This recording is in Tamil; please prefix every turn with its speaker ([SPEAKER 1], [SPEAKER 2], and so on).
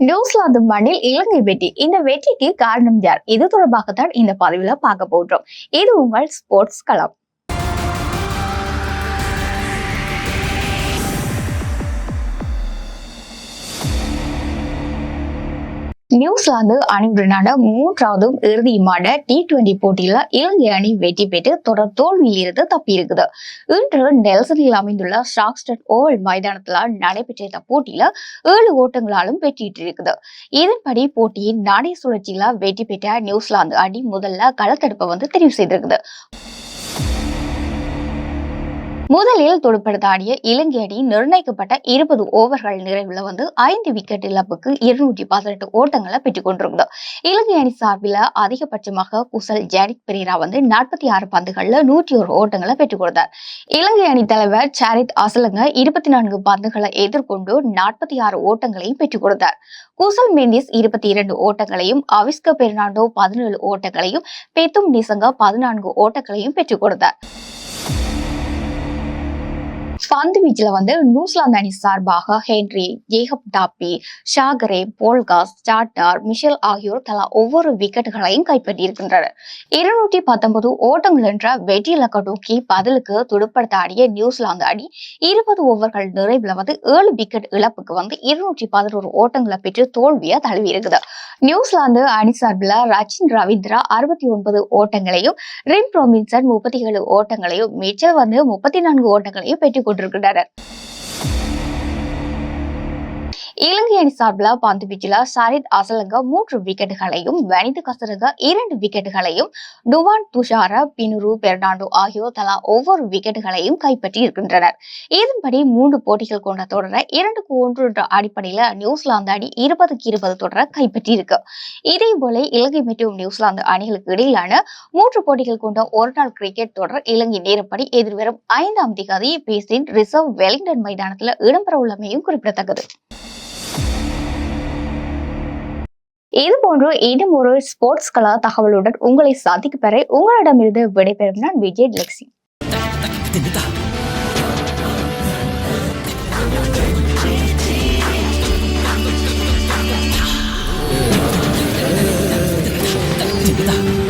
[SPEAKER 1] நியூசிலாந்து மண்ணில் இலங்கை வெற்றி. இந்த வெற்றிக்கு காரணம் யார்? இது தொடர்பாகத்தான் இந்த பதிவில் பார்க்க போகிறோம் இது உங்கள் ஸ்போர்ட்ஸ் களம். நியூசிலாந்து அணியுடனான மூன்றாவதும் இறுதியுமான டி டுவெண்டி போட்டியில இலங்கை அணி வெற்றி பெற்று தொடர் தோல்வியில் இருந்து தப்பியிருக்குது. இன்று நெல்சனில் அமைந்துள்ள ஷாக்ஸ்டட் ஓவல் மைதானத்துல நடைபெற்ற இந்த போட்டியில ஏழு ஓட்டங்களாலும் வெற்றிட்டு இருக்குது இதன்படி போட்டியின் நாணய சுழற்சியில வெற்றி பெற்ற நியூசிலாந்து அணி முதல்ல களத்தடுப்பை வந்து தெரிவு செய்திருக்குது. முதலில் துடுப்படுத்தாடிய இலங்கை அணி நிர்ணயிக்கப்பட்ட இருபது ஓவர்கள் நிறைவுல வந்து ஐந்து விக்கெட் இழப்புக்கு இருநூற்றி பதினெட்டு ஓட்டங்களை பெற்றுக் கொண்டிருந்தது. இலங்கை அணி சார்பில் அதிகபட்சமாக குசல் ஜானிக் பெரீரா வந்து நாற்பத்தி ஆறு பந்துகள்ல நூற்றி ஒரு ஓட்டங்களை பெற்றுக் கொடுத்தார். இலங்கை அணி தலைவர் சாரித் அசலங்க இருபத்தி நான்கு பந்துகளை எதிர்கொண்டு நாற்பத்தி ஆறு ஓட்டங்களையும் பெற்றுக் கொடுத்தார். குசல் மெண்டிஸ் இருபத்தி இரண்டு ஓட்டங்களையும் அவிஸ்க பெர்னாண்டோ பதினேழு ஓட்டங்களையும் பெத்தும் நிசங்க பதினான்கு ஓட்டங்களையும் பெற்றுக் கொடுத்தார். பந்து வீச்சில் வந்து நியூசிலாந்து அணி சார்பாக Henry Jacob Duffy Zakary Foulkes சாட்டார் Mitchell ஆகியோர் தலா ஒவ்வொரு விக்கெட்டுகளையும் கைப்பற்றியிருக்கின்றனர். இருநூற்றி பத்தொன்பது ஓட்டங்கள் என்ற வெற்றி இலக்க நோக்கி பதிலுக்கு துடுப்படுத்த ஆடிய நியூசிலாந்து அணி இருபது ஓவர்கள் நிறைவில் வந்து ஏழு விக்கெட் இழப்புக்கு வந்து இருநூற்றி பதினோரு ஓட்டங்களை பெற்று தோல்வியை தழுவி இருக்குது நியூசிலாந்து அணி சார்பில் ரச்சின் ரவீந்திரா அறுபத்தி ஒன்பது ஓட்டங்களையும் ரிம் ரோபின்சன் முப்பத்தி ஏழு ஓட்டங்களையும் மிச்சல் வந்து முப்பத்தி நான்கு ஓட்டங்களையும் பெற்றுக் கொண்டிருக்கின்றனர் இலங்கை அணி சார்பில் பந்து வீச்சில் சரித் அசலங்க மூன்று விக்கெட்டுகளையும் வனித கசரக இரண்டு விக்கெட்டுகளையும் டுவான் துஷார பினுரு பெர்னாண்டோ ஆகியோர் தலா ஒவ்வொரு விக்கெட்டுகளையும் கைப்பற்றி இருக்கின்றனர் இதன்படி மூன்று போட்டிகள் கொண்ட தொடரை இரண்டுக்கு ஒன்று என்ற அடிப்படையில் நியூசிலாந்து அணி இருபதுக்கு இருபது தொடரை கைப்பற்றி இருக்கு இதே போல இலங்கை மற்றும் நியூசிலாந்து அணிகளுக்கு இடையிலான மூன்று போட்டிகள் கொண்ட ஒரு நாள் கிரிக்கெட் தொடர் இலங்கை நேரப்படி எதிர்வரும் ஐந்தாம் தேதி பேசின் ரிசர்வ் வெலிங்டன் மைதானத்தில் இடம்பெற உள்ளமையும் குறிப்பிடத்தக்கது. இது போன்ற இன்னும் ஒரு ஸ்போர்ட்ஸ் கலா தகவலுடன் உங்களை சாதிக்கு பெற உங்களிடமிருந்து விடைபெறும் நான் விஜய் லெக்ஸி
[SPEAKER 2] Yeah.